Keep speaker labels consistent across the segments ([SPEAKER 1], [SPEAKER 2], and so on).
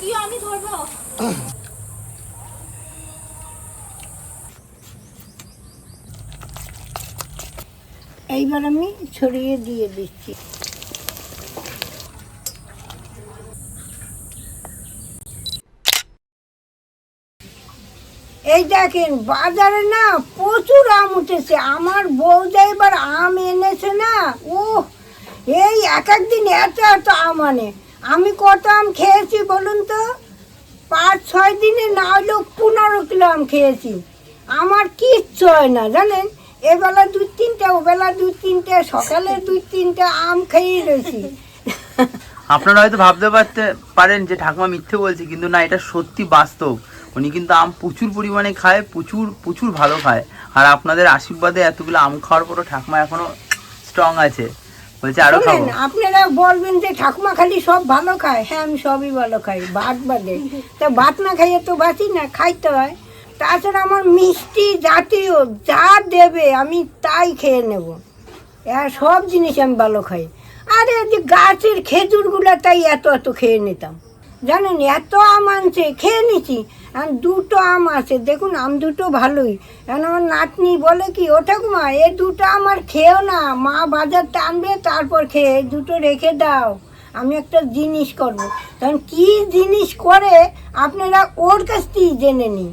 [SPEAKER 1] দিও, আমি ধরবো।
[SPEAKER 2] এইবার আমি ছড়িয়ে দিয়ে দিচ্ছি। এই দেখেন, বাজারে না প্রচুর আম উঠেছে। আমার বউদা এবার আম এনেছে না ও এই এক এক দিন এত এত আম আনে। আমি কত আম খেয়েছি বলুন তো? পাঁচ ছয় দিনে না হলেও পনেরো কিলো আম খেয়েছি। আমার কিচ্ছু হয় না, জানেন? এবেলা দুই তিনটে, ওবেলা দুই তিনটে, সকালে দুই তিনটে আম খেয়েই রয়েছি।
[SPEAKER 3] আপনারা হয়তো ভাবতে পারতে পারেন যে ঠাকুমা মিথ্যে বলছে, কিন্তু না, এটা সত্যি বাস্তব। উনি কিন্তু আম প্রচুর পরিমাণে খায়, প্রচুর প্রচুর ভালো খায়। আর আপনাদের আশীর্বাদে এতগুলো আম খাওয়ার পরও ঠাকুমা এখনও স্ট্রং আছে। বলছে আরও খাব।
[SPEAKER 2] আপনারা বলবেন যে ঠাকুমা খালি সব ভালো খায়। হ্যাঁ আমি সবই ভালো খাই ভাত বাদে। তা ভাত না খাইয়ে তো বাঁচি না খাইতে হয়। তাছাড়া আমার মিষ্টি জাতীয় যা দেবে আমি তাই খেয়ে নেব। আর সব জিনিস আমি ভালো খাই। আরে যে গাছের খেজুরগুলো তাই এত এত খেয়ে নিতাম। জানেন এত আম আনছে খেয়ে নিছি। দুটো আম আছে, দেখুন আম দুটো ভালোই। এখন আমার নাতনি বলে কি, ও ঠাকুমা, এ দুটো আমার খেয়েও না, মা বাজার টানবে, তারপর খেয়ে দুটো রেখে দাও, আমি একটা জিনিস করব। তখন কী জিনিস করে, আপনারা ওর কাছ থেকেই জেনে নিন।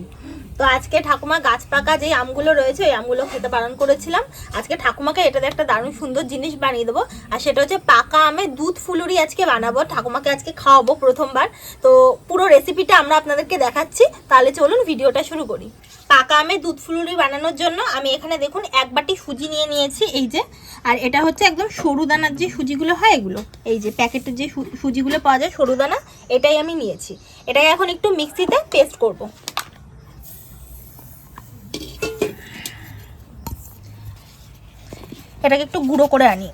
[SPEAKER 1] তো আজকে ঠাকুমা গাছ পাকা যে আমগুলো রয়েছে, ওই আমগুলো খেতে বারণ করেছিলাম। আজকে ঠাকুমাকে এটাতে একটা দারুণ সুন্দর জিনিস বানিয়ে দেবো, আর সেটা হচ্ছে পাকা আমের দুধ ফুলুরি আজকে বানাবো ঠাকুমাকে আজকে খাওয়াবো প্রথমবার। তো পুরো রেসিপিটা আমরা আপনাদেরকে দেখাচ্ছি, তাহলে চলুন ভিডিওটা শুরু করি। পাকা আমের দুধ ফুলুরি বানানোর জন্য আমি এখানে দেখুন এক বাটি সুজি নিয়ে নিয়েছি, এই যে। আর এটা হচ্ছে একদম সরু দানার যে সুজিগুলো হয় এগুলো, এই যে প্যাকেটের যে সুজিগুলো পাওয়া যায় সরু দানা, এটাই আমি নিয়েছি। এটাকে এখন একটু মিক্সিতে পেস্ট করব। এটাকে একটু গুঁড়ো করে আনি।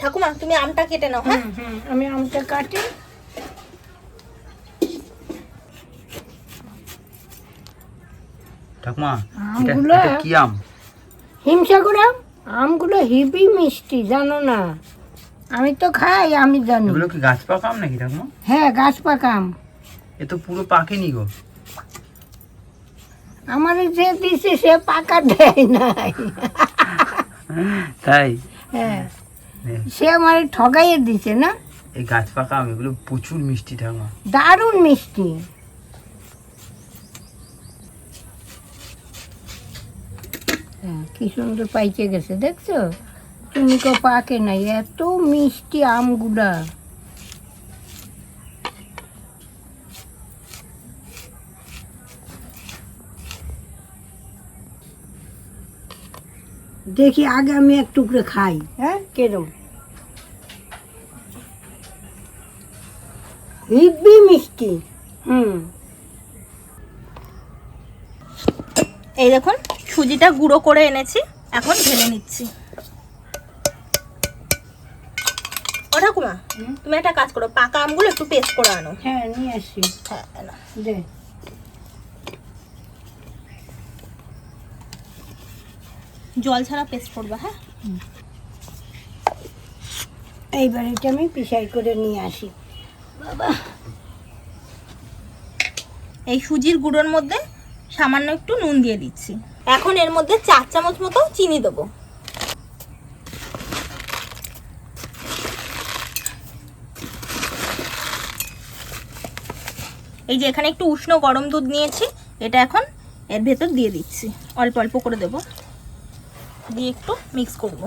[SPEAKER 1] ঠাকুমা তুমি আমটা কেটে নাও হ্যাঁ?
[SPEAKER 2] আমি আমটা কাটি।
[SPEAKER 3] ঠাকুমা এটা
[SPEAKER 2] আমগুলো?
[SPEAKER 3] কি আম?
[SPEAKER 2] হিংসা করে আম? আমগুলো হিবি মিষ্টি জানো না। আমি তো খাই আমি জানি।
[SPEAKER 3] এগুলো কি গাছ পাকা আম নাকি ঠাকুমা?
[SPEAKER 2] হ্যাঁ গাছ পাকা আম।
[SPEAKER 3] এ তো পুরো পাকেনি গো।
[SPEAKER 2] আমার যে দিছে সে পাকা দেয় নাই।
[SPEAKER 3] তাই?
[SPEAKER 2] হ্যাঁ। সে আমার ঠগাইয়ে দিছে না?
[SPEAKER 3] এই গাছ পাকা প্রচুর মিষ্টি ঠাকুমা
[SPEAKER 2] দারুণ মিষ্টি। হ্যাঁ, কি সুন্দর পাইকে গেছে দেখছ? তুমি কো পাকে নাই এত মিষ্টি আমগুলা। দেখি আগে আমি এক টুকরো খাই। হ্যাঁ? কেরম? হিব্বি মিষ্টি। হুম।
[SPEAKER 1] এই দেখুন সুজিটা গুঁড়ো করে এনেছি এখন ঢেলে নিচ্ছি। ও ঠাকুমা তুমি একটা কাজ করো পাকা আমগুলো একটু পেস্ট করে আনো।
[SPEAKER 2] হ্যাঁ নিয়ে আসি।
[SPEAKER 1] হ্যাঁ
[SPEAKER 2] দে।
[SPEAKER 1] জল ছাড়া পেস্ট করবা হ্যাঁ?
[SPEAKER 2] এইবার এটা আমি পিসাই করে নিয়ে আসি। বাবা।
[SPEAKER 1] এই সুজির গুঁড়োর মধ্যে সামান্য একটু নুন দিয়ে দিচ্ছি। এখন এর মধ্যে চার চামচ মতো চিনি দেবো। এই যে এখানে একটু উষ্ণ গরম দুধ নিয়েছি এটা এখন এর ভেতর দিয়ে দিচ্ছি। অল্প অল্প করে দেব। দিয়ে একটু মিক্স করব।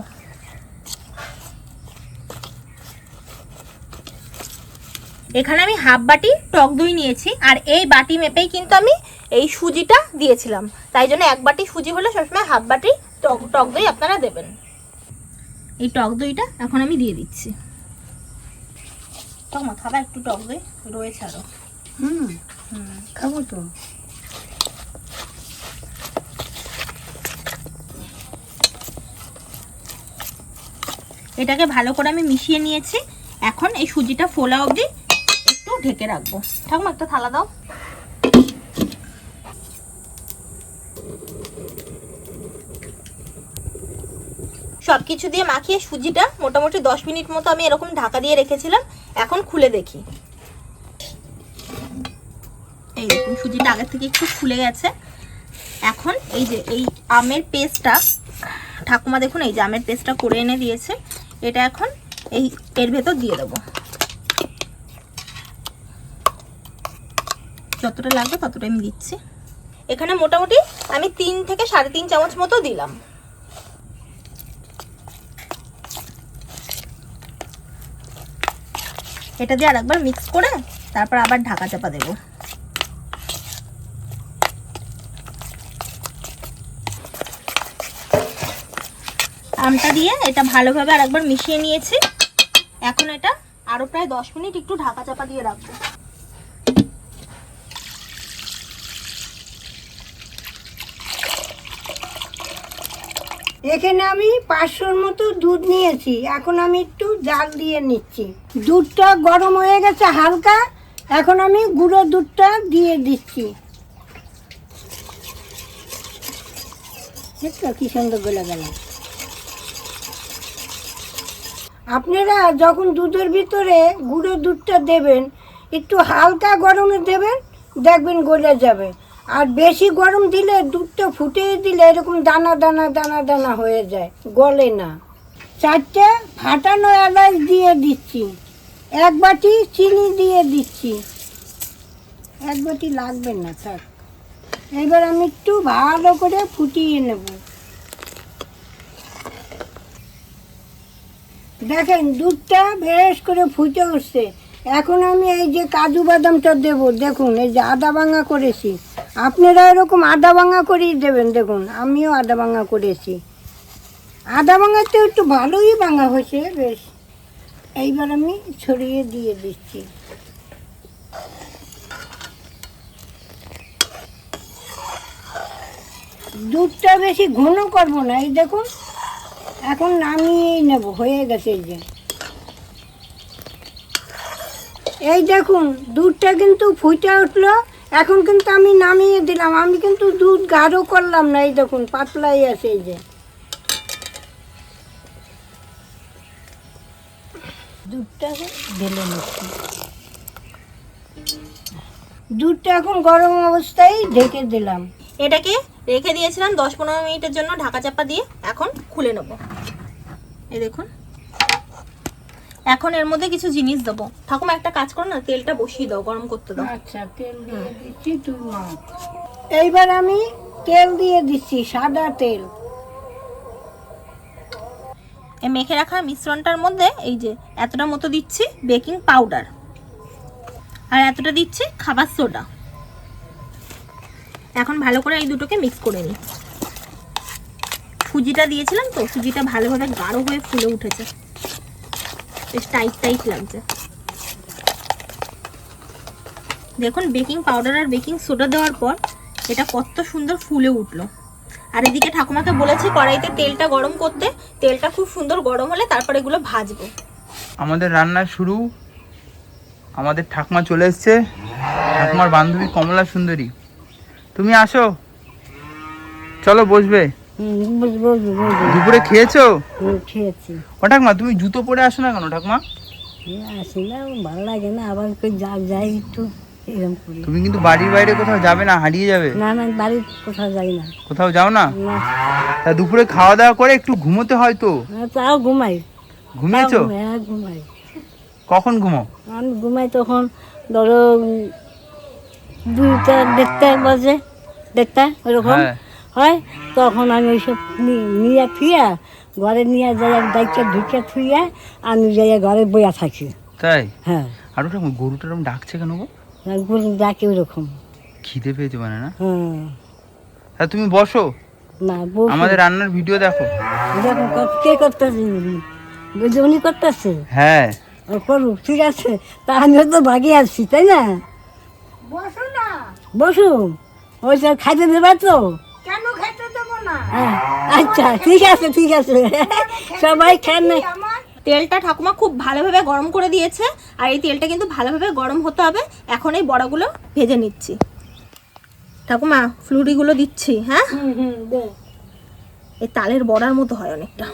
[SPEAKER 1] এখানে আমি হাফ বাটি টক দই নিয়েছি আর এই বাটি মেপেই কিন্তু আমি এই সুজিটা দিয়েছিলাম। তাই জন্য এক বাটি সুজি হলে সবসময় হাফ বাটি টক টক দই আপনারা দেবেন। এই টক দইটা এখন আমি দিয়ে দিচ্ছি। তখন খাবার একটু টক দই রয়েছে আরও
[SPEAKER 2] হুম। হুম। খাব তো।
[SPEAKER 1] এটাকে ভালো করে আমি মিশিয়ে নিয়েছি। এখন এই সুজিটা ফোলা অবধি একটু ঢেকে রাখব। ঠাকুমা, একটা থালা দাও। সব কিছু দিয়ে মাখিয়ে সুজিটা মোটামুটি দশ মিনিট মতো আমি এরকম ঢাকা দিয়ে রেখেছিলাম। এখন খুলে দেখি। এই দেখুন, সুজিটা আগের থেকে একটু খুলে গেছে। এখন এই যে, এই আমের পেস্টটা, ঠাকুমা দেখুন, এই যে আমের পেস্টটা করে এনে দিয়েছে। এটা এখন এই এর ভেতর দিয়ে দেবো। যতটা লাগবে ততটা আমি দিচ্ছি। এখানে মোটামুটি আমি তিন থেকে সাড়ে তিন চামচ মতো দিলাম। এটা দিয়ে আরেকবার মিক্স করে তারপর আবার ঢাকা চাপা দেবো। আমটা দিয়ে এটা ভালোভাবে আরেকবার মিশিয়ে নিয়েছি। এখন এটা আরও প্রায় দশ মিনিট একটু ঢাকা চাপা দিয়ে রাখব।
[SPEAKER 2] এখানে আমি পাঁচশোর মতো দুধ নিয়েছি। এখন আমি একটু জাল দিয়ে নিচ্ছি। দুধটা গরম হয়ে গেছে হালকা। এখন আমি গুঁড়ো দুধটা দিয়ে দিচ্ছি। কি সুন্দর গলে গেল। আপনারা যখন দুধের ভিতরে গুঁড়ো দুধটা দেবেন, একটু হালকা গরমে দেবেন, দেখবেন গলে যাবে। আর বেশি গরম দিলে দুধটা ফুটিয়ে দিলে এরকম দানা দানা দানা দানা হয়ে যায়, গলে না। চারটে ফাটানো এলাচ দিয়ে দিচ্ছি। এক বাটি চিনি দিয়ে দিচ্ছি। এক বাটি লাগবে না, থাক। এবার আমি একটু ভালো করে ফুটিয়ে নেব। দেখেন, দুধটা বেশ করে ফুটে উঠছে। এখন আমি এই যে কাজু বাদামটা দেব, দেখুন, এই যে আদা ভাঙা করেছি। আপনারা এরকম আদা ভাঙা করেই দেবেন, দেখুন, আমিও আদা ভাঙা করেছি। আদা ভাঙাতে একটু ভালোই ভাঙা হয়েছে, বেশ। এইবার আমি ছড়িয়ে দিয়ে দিচ্ছি। দুধটা বেশি ঘন করব না, এই দেখুন। এখন নামিয়েই নেব, হয়ে গেছে এই যে। এই দেখুন, দুধটা কিন্তু ফুটে উঠল, এখন কিন্তু আমি নামিয়ে দিলাম। আমি কিন্তু দুধ গাঢ় করলাম না, এই দেখুন, পাতলাই আছে এই যে। দুধটা ঢেলে দুধটা এখন গরম অবস্থায় ঢেকে দিলাম।
[SPEAKER 1] এটাকে রেখে দিয়েছিলাম দশ পনেরো মিনিটের জন্য ঢাকা চাপা দিয়ে এখন খুলে নেব। এই দেখুন। এখন এর মধ্যে কিছু জিনিস দেবো। ঠাকুমা একটা কাজ করো না তেলটা বসিয়ে দাও গরম করতে দাও।
[SPEAKER 2] আচ্ছা তেল দিয়ে দিচ্ছি তুই এইবার আমি তেল দিয়ে দিচ্ছি সাদা তেল।
[SPEAKER 1] এই মেখে রাখা মিশ্রণটার মধ্যে এই যে এতটা মতো দিচ্ছি বেকিং পাউডার। আর এতটা দিচ্ছি খাবার সোডা। এখন ভালো করে এই দুটোকে মিক্স করে নিই। সুজিটা দিয়েছিলাম তো, সুজিটা ভালোভাবে গাঢ় হয়ে ফুলে উঠেছে। বেশ টাইট টাইট লাগছে। দেখুন বেকিং পাউডার আর বেকিং সোডা দেওয়ার পর এটা কত সুন্দর ফুলে উঠল। আর এদিকে ঠাকুমাকে বলেছি কড়াইতে তেলটা গরম করতে, তেলটা খুব সুন্দর গরম হলে তারপর এগুলো ভাজবো।
[SPEAKER 3] আমাদের রান্না শুরু। আমাদের ঠাকুমা চলে এসছে। ঠাকুমার বান্ধবী কমলা সুন্দরী। তুমি আসো। চলো বসবে। দুপুরে খেয়েছো?
[SPEAKER 2] খেয়েছি।
[SPEAKER 3] ও ঠাকুমা তুমি জুতো পরে আসো না কেন ঠাকুমা?
[SPEAKER 2] আসি না ভালো লাগে না আবার যাই একটু এরকম করি।
[SPEAKER 3] তুমি কিন্তু বাড়ির বাইরে কোথাও যাবে না হারিয়ে যাবে?
[SPEAKER 2] না না বাড়ির কোথাও যাই না।
[SPEAKER 3] কোথাও যাও না? তা দুপুরে খাওয়া দাওয়া করে একটু ঘুমোতে হয় তো?
[SPEAKER 2] তাও ঘুমাই।
[SPEAKER 3] ঘুমিয়েছো?
[SPEAKER 2] হ্যাঁ ঘুমাই।
[SPEAKER 3] কখন ঘুমাও
[SPEAKER 2] আমি ঘুমাই তখন ধরো দুইটা দেড়টা বাজে দেড়টা ওরকম
[SPEAKER 3] হ্যাঁ।
[SPEAKER 2] হয় তখন আমি ওইসব নিয়ে থুইয়া ঘরে নিয়ে যাই দায়িত্ব ঢুকে থুইয়া আমি যাই ঘরে বইয়া থাকি।
[SPEAKER 3] তাই?
[SPEAKER 2] হ্যাঁ।
[SPEAKER 3] আর ওটা গরুটা এরকম ডাকছে কেন গো?
[SPEAKER 2] গরু ডাকে ওরকম
[SPEAKER 3] খিদে পেয়েছে মানে না?
[SPEAKER 2] হ্যাঁ।
[SPEAKER 3] তুমি বসো।
[SPEAKER 2] না
[SPEAKER 3] আমাদের রান্নার ভিডিও দেখো।
[SPEAKER 2] দেখো কে করতেছে উনি? করতেছে?
[SPEAKER 3] হ্যাঁ।
[SPEAKER 2] করুক ঠিক আছে। তা আমিও তো ভাগে আসছি তাই না? বসো না। বসু। ওই তো খাইতে দেবে তো। কেন খাইতে দেবো না? আচ্ছা ঠিক আছে ঠিক আছে। সবাই খান না।
[SPEAKER 1] তেলটা ঠাকুমা খুব ভালোভাবে গরম করে দিয়েছে আর এই তেলটা কিন্তু ভালোভাবে গরম হতে হবে। এখন এই বড়াগুলো ভেজে নিচ্ছি। ঠাকুমা ফ্লুরিগুলো দিচ্ছি হ্যাঁ?
[SPEAKER 2] হুম হুম দে।
[SPEAKER 1] এই তালের বড়ার মতো হয় অনেকটা।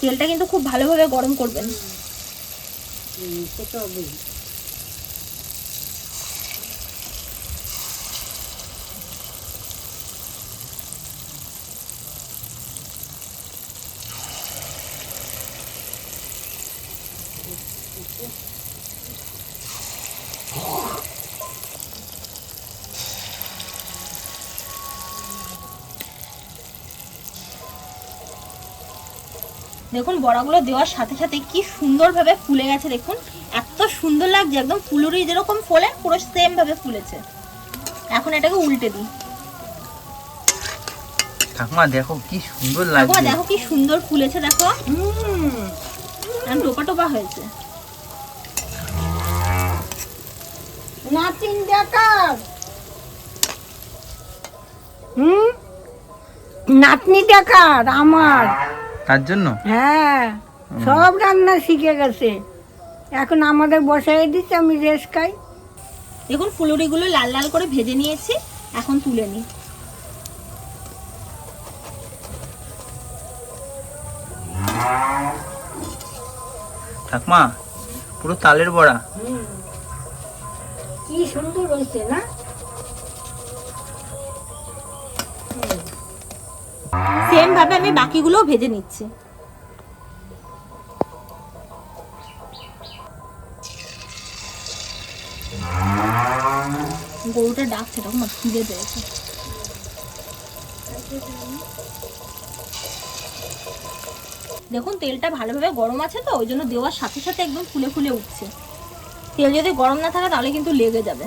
[SPEAKER 1] তেলটা কিন্তু খুব ভালোভাবে গরম করবেন। দেখুন বড়াগুলো দেওয়ার সাথে সাথে কি সুন্দরভাবে ফুলে গেছে দেখুন। এত সুন্দর লাগছে একদম ফুলুরি যেরকম ফোলে পুরো সেম ভাবে ফুলেছে। এখন এটাকে উল্টে দিই।
[SPEAKER 3] ঠাকুমা দেখো কি সুন্দর লাগছে।
[SPEAKER 1] দেখো কি সুন্দর ফুলেছে দেখো।
[SPEAKER 2] হুম
[SPEAKER 1] টোপা টোপা হয়েছে।
[SPEAKER 2] নাতিন দেখার। হুম? নাতনি দেখার আমার।
[SPEAKER 3] তার জন্য?
[SPEAKER 2] হ্যাঁ সব রান্না শিখে গেছে। এখন আমাদের বসাই দিচ্ছে আমি রেস্ট খাই।
[SPEAKER 1] দেখুন ফুলুরিগুলো লাল লাল করে ভেজে নিয়েছি এখন তুলে নিই।
[SPEAKER 3] ঠাকুমা পুরো তালের বড়া।
[SPEAKER 2] কি সুন্দর হয়েছে না?
[SPEAKER 1] সেম ভাবে আমি বাকিগুলোও ভেজে নিচ্ছি। গরুটা ডাকছে, তখন খিদে পেয়েছে। দেখুন, তেলটা ভালোভাবে গরম আছে তো, ওই জন্য দেওয়ার সাথে সাথে একদম ফুলে ফুলে উঠছে। তেল যদি গরম না থাকে, তাহলে কিন্তু লেগে যাবে।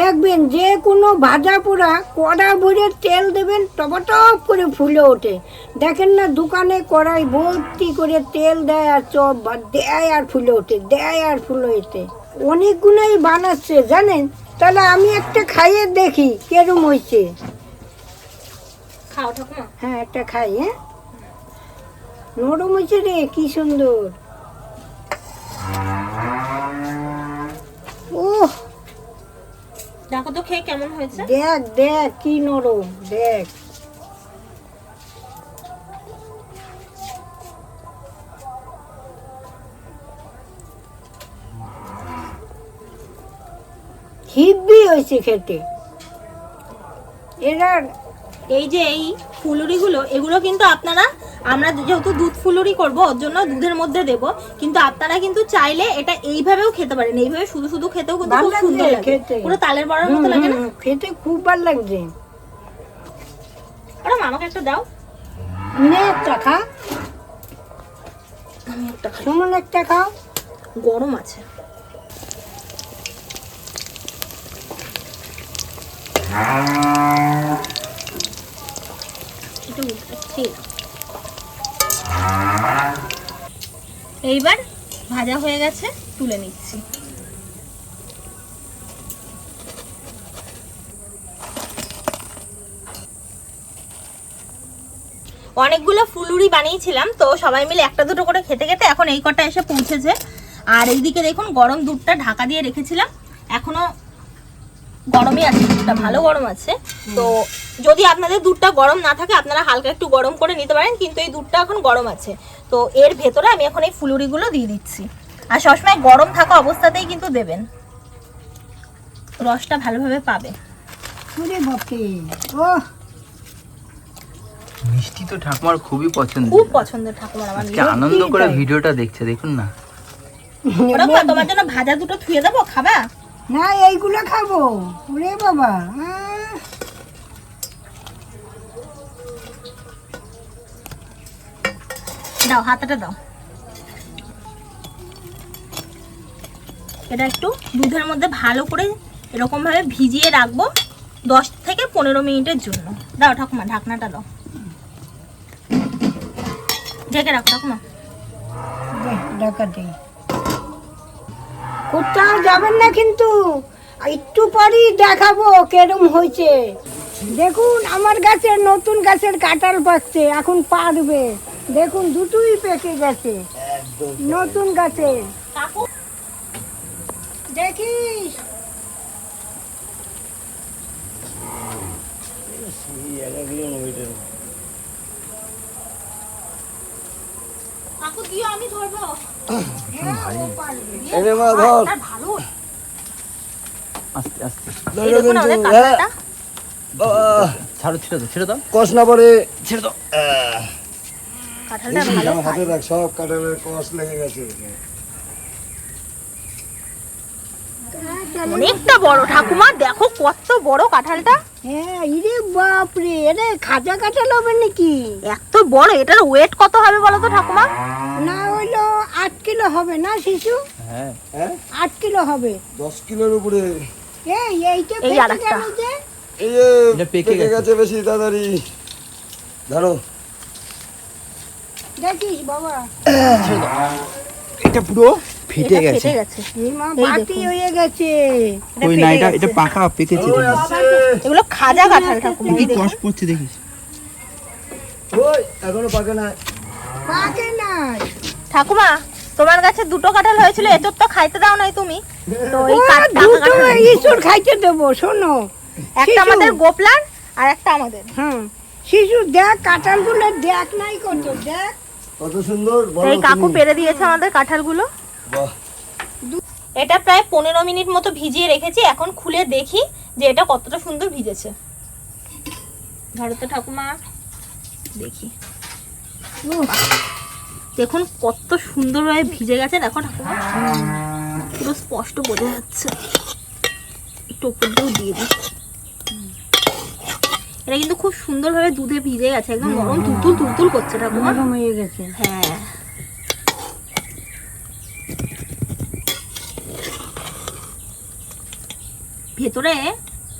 [SPEAKER 2] দেখবেন যে কোনো ভাজা পোড়া কড়া ভরে তেল দেবেন টপ টপ করে ফুলে ওঠে। দেখেন না দোকানে কড়াই ভর্তি করে তেল দেয় আর চপ দেয় আর ফুলে ওঠে দেয় আর ফুলে ওঠে। অনেকগুলোই বানাচ্ছে জানেন? তাহলে আমি একটা খাইয়ে দেখি কেরম হয়েছে
[SPEAKER 1] খাও
[SPEAKER 2] হ্যাঁ একটা খাই হ্যাঁ? নরম হয়েছে রে কি সুন্দর।
[SPEAKER 1] দেখো তো খেয়ে কেমন হয়েছে?
[SPEAKER 2] দেখ দেখ কি নরম দেখ। হিব্বি হয়েছে খেতে। এরা
[SPEAKER 1] এই যে এই ফুলুরিগুলো এগুলো কিন্তু আপনারা আমরা যেহেতু দুধ ফুলুরি করব ওর জন্য দুধের মধ্যে দেব। কিন্তু আপনারা কিন্তু চাইলে এটা এইভাবেও খেতে পারেন। এইভাবে শুধু শুধু খেতেও কিন্তু খুব সুন্দর লাগে। পুরো তালের বড়ার মতো লাগে না?
[SPEAKER 2] খেতে খুব ভালো লাগছে।
[SPEAKER 1] ওরা আমাকে একটা দাও।
[SPEAKER 2] নে একটা খা।
[SPEAKER 1] আমি একটা খাই।
[SPEAKER 2] সুমন একটা খাও।
[SPEAKER 1] গরম আছে। এটা এইবার ভাজা হয়ে গেছে, তুলে নিচ্ছি। অনেকগুলো ফুলুরি বানিয়েছিলাম, তো সবাই মিলে একটা দুটো করে খেতে খেতে এখন এই কটা এসে পৌঁছেছে। আর এইদিকে দেখুন, গরম দুধটা ঢাকা দিয়ে রেখেছিলাম। এখনও গরমই আছে দুধটা ভালো গরম আছে। তো যদি আপনাদের দুধটা গরম না থাকে আপনারা হালকা একটু গরম করে নিতে পারেন কিন্তু এই দুধটা এখন গরম আছে। তো এর ভেতরে আমি এখন এই ফুলুরিগুলো দিয়ে দিচ্ছি। আর সবসময় গরম থাকা অবস্থাতেই কিন্তু দেবেন। রসটা ভালোভাবে পাবে।
[SPEAKER 2] ও।
[SPEAKER 3] মিষ্টি তো ঠাকুমার খুবই পছন্দ।
[SPEAKER 1] খুব পছন্দের ঠাকুমার আমার
[SPEAKER 3] আনন্দ করে ভিডিওটা দেখছে দেখুন না।
[SPEAKER 1] ওরা তোমার জন্য ভাজা দুটো থুয়ে দেবো খাবা?
[SPEAKER 2] না এইগুলো খাব। ওরে বাবা
[SPEAKER 1] দাও হাতাটা দাও। এটা একটু দুধের মধ্যে ভালো করে এরকম ভাবে ভিজিয়ে রাখব দশ থেকে পনেরো মিনিটের জন্য। দাও ঠাকুমা ঢাকনাটা দাও। ঢেকে রাখো ঠাকুমা।
[SPEAKER 2] ঢাকা দে। কোথাও যাবেন না কিন্তু। একটু পরই দেখাবো কেরম হয়েছে। দেখুন, আমার গাছের নতুন গাছের কাঁঠাল পাচ্ছে এখন পারবে। দেখুন, দুটোই পেকে গেছে, নতুন
[SPEAKER 1] গাছে
[SPEAKER 2] দেখিস।
[SPEAKER 1] কাকু, দিও, আমি ধরবো।
[SPEAKER 4] এনে মা ধর।
[SPEAKER 1] ভালো।
[SPEAKER 3] আস্তে আস্তে।
[SPEAKER 4] আহ,
[SPEAKER 3] ছাড়ো ছেড়ে দাও ছেড়ে দাও।
[SPEAKER 4] কষ না পরে।
[SPEAKER 3] ছেড়ে দাও।
[SPEAKER 1] কাঁঠালটা ভালো
[SPEAKER 4] হাতে রাখ সব কাঁঠালের কষ লেগে গেছে।
[SPEAKER 1] অনেকটা বড় ঠাকুমা দেখো কত বড় কাঁঠালটা।
[SPEAKER 2] হ্যাঁ ইরে বাপরে এটা খাজা কাঁঠাল হবে নাকি?
[SPEAKER 1] এত বড় এটার ওয়েট কত হবে বলো তো ঠাকুমা?
[SPEAKER 2] না হইল আট কিলো হবে না শিশু?
[SPEAKER 3] হ্যাঁ।
[SPEAKER 4] হ্যাঁ?
[SPEAKER 2] আট কিলো হবে।
[SPEAKER 4] দশ কিলোর উপরে।
[SPEAKER 2] এই এইটা
[SPEAKER 1] এই আরেকটা।
[SPEAKER 4] এই যে
[SPEAKER 3] পেকে
[SPEAKER 4] পেকে
[SPEAKER 3] গেছে।
[SPEAKER 4] গেছে বেশি তাড়াতাড়ি। ধরো।
[SPEAKER 2] দেখিস বাবা?
[SPEAKER 3] এটা পুরো ফেটে গেছে।
[SPEAKER 1] ফেটে গেছে।
[SPEAKER 2] এই মা
[SPEAKER 1] এই
[SPEAKER 2] বাটি
[SPEAKER 1] দেখুন।
[SPEAKER 2] হয়ে গেছে।
[SPEAKER 3] ওই না এটা এটা পাকা পেকেছে
[SPEAKER 1] এগুলো খাজা কাঁঠাল ঠাকুমা
[SPEAKER 3] কি কষ পড়ছে দেখিস?
[SPEAKER 4] ওই এখনও পাকে না
[SPEAKER 2] পাকে নাই।
[SPEAKER 1] ঠাকুমা তোমার কাছে দুটো কাঁঠাল হয়েছিল এচোর তো খাইতে দাও নাই তুমি। তো এই
[SPEAKER 2] দুটো খাইতে দেবো শোনো।
[SPEAKER 1] একটা আমাদের গোপলার আর একটা আমাদের।
[SPEAKER 2] হ্যাঁ শিশু দেখ কাঁঠালগুলো দেখ নাই কত দেখ।
[SPEAKER 4] কত সুন্দর
[SPEAKER 1] এই কাকু পেরে দিয়েছে আমাদের কাঁঠালগুলো। এটা প্রায় পনেরো মিনিট মতো ভিজিয়ে রেখেছি এখন খুলে দেখি যে এটা কতটা সুন্দর ভিজেছে। ভারত ঠাকুমা দেখি। দেখুন কত সুন্দরভাবে ভিজে গেছে দেখো ঠাকুমা। পুরো স্পষ্ট বোঝা যাচ্ছে। একটু দিয়েও দিয়ে দিই। এটা কিন্তু খুব সুন্দরভাবে দুধে ভিজে গেছে একদম গরম তুলতুল তুলতুল করছে ঠাকুমা।
[SPEAKER 2] হয়ে গেছে।
[SPEAKER 1] হ্যাঁ। ভেতরে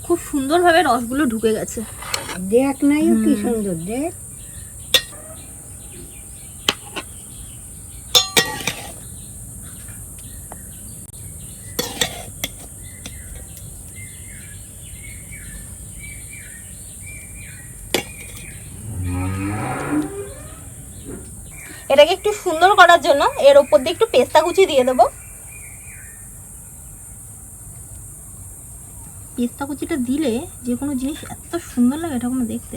[SPEAKER 1] খুব সুন্দরভাবে রসগুলো ঢুকে গেছে।
[SPEAKER 2] দেখ নাই কি সুন্দর দেখ।
[SPEAKER 1] এটাকে একটু সুন্দর করার জন্য এর ওপর দিয়ে একটু পেস্তা কুচি দিয়ে দেবো। পেস্তা কুচিটা দিলে যে কোনো জিনিস এত সুন্দর লাগে ঠাকুমা দেখতে।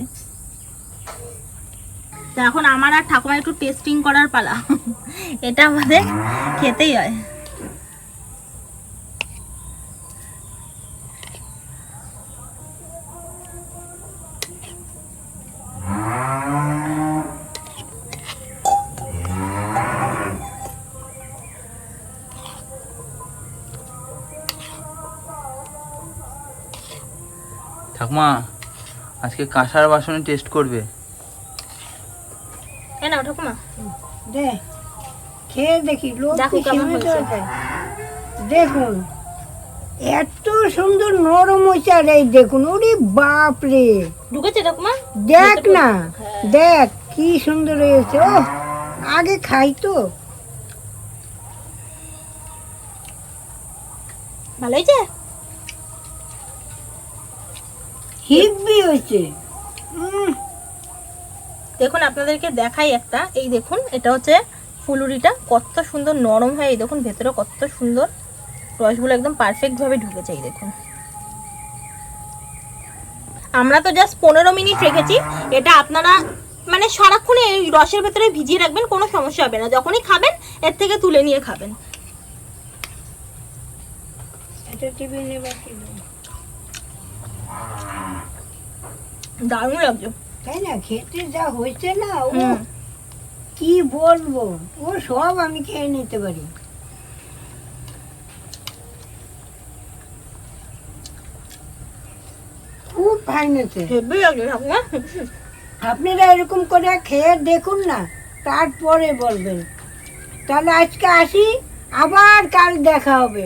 [SPEAKER 1] তো এখন আমার আর ঠাকুমা একটু টেস্টিং করার পালা। এটা আমাদের খেতেই হয়।
[SPEAKER 3] ঠাকুমা আজকে কাঁসার বাসনে টেস্ট করবে।
[SPEAKER 1] ঠাকুমা
[SPEAKER 2] খেয়ে দেখি লোক। দেখুন এত সুন্দর নরম হয়েছে আর এই দেখুন ওরে বাপ রে
[SPEAKER 1] ঢুকেছে ঠাকুমা
[SPEAKER 2] দেখ না
[SPEAKER 1] হ্যাঁ।
[SPEAKER 2] দেখ কি সুন্দর হয়েছে। ও আগে খাই তো।
[SPEAKER 1] ভালো হয়েছে?
[SPEAKER 2] হিব্বি হয়েছে।
[SPEAKER 1] দেখুন আপনাদেরকে দেখাই একটা। এই দেখুন এটা হচ্ছে ফুলুরিটা। কত সুন্দর নরম হয় এই দেখুন ভেতরে কত সুন্দর রসগুলো একদম পারফেক্ট ভাবে ঢুকেছে এই দেখুন। আমরা তো জাস্ট পনেরো মিনিট রেখেছি। এটা আপনারা মানে সারাক্ষণ এই রসের ভেতরে ভিজিয়ে রাখবেন কোনো সমস্যা হবে না। যখনই খাবেন এর থেকে তুলে নিয়ে খাবেন।
[SPEAKER 2] এটা টিফিনে বাকি দাও।
[SPEAKER 1] দারুণ লাগছে।
[SPEAKER 2] তাই না? খেতে যা হয়েছে না ও কি বলব? ও সব আমি খেয়ে নিতে পারি। খুব ফাইন আছে
[SPEAKER 1] হেভি লাগছে
[SPEAKER 2] আপনারা এরকম করে খেয়ে দেখুন না তারপরে বলবেন। তাহলে আজকে আসি আবার কাল দেখা হবে।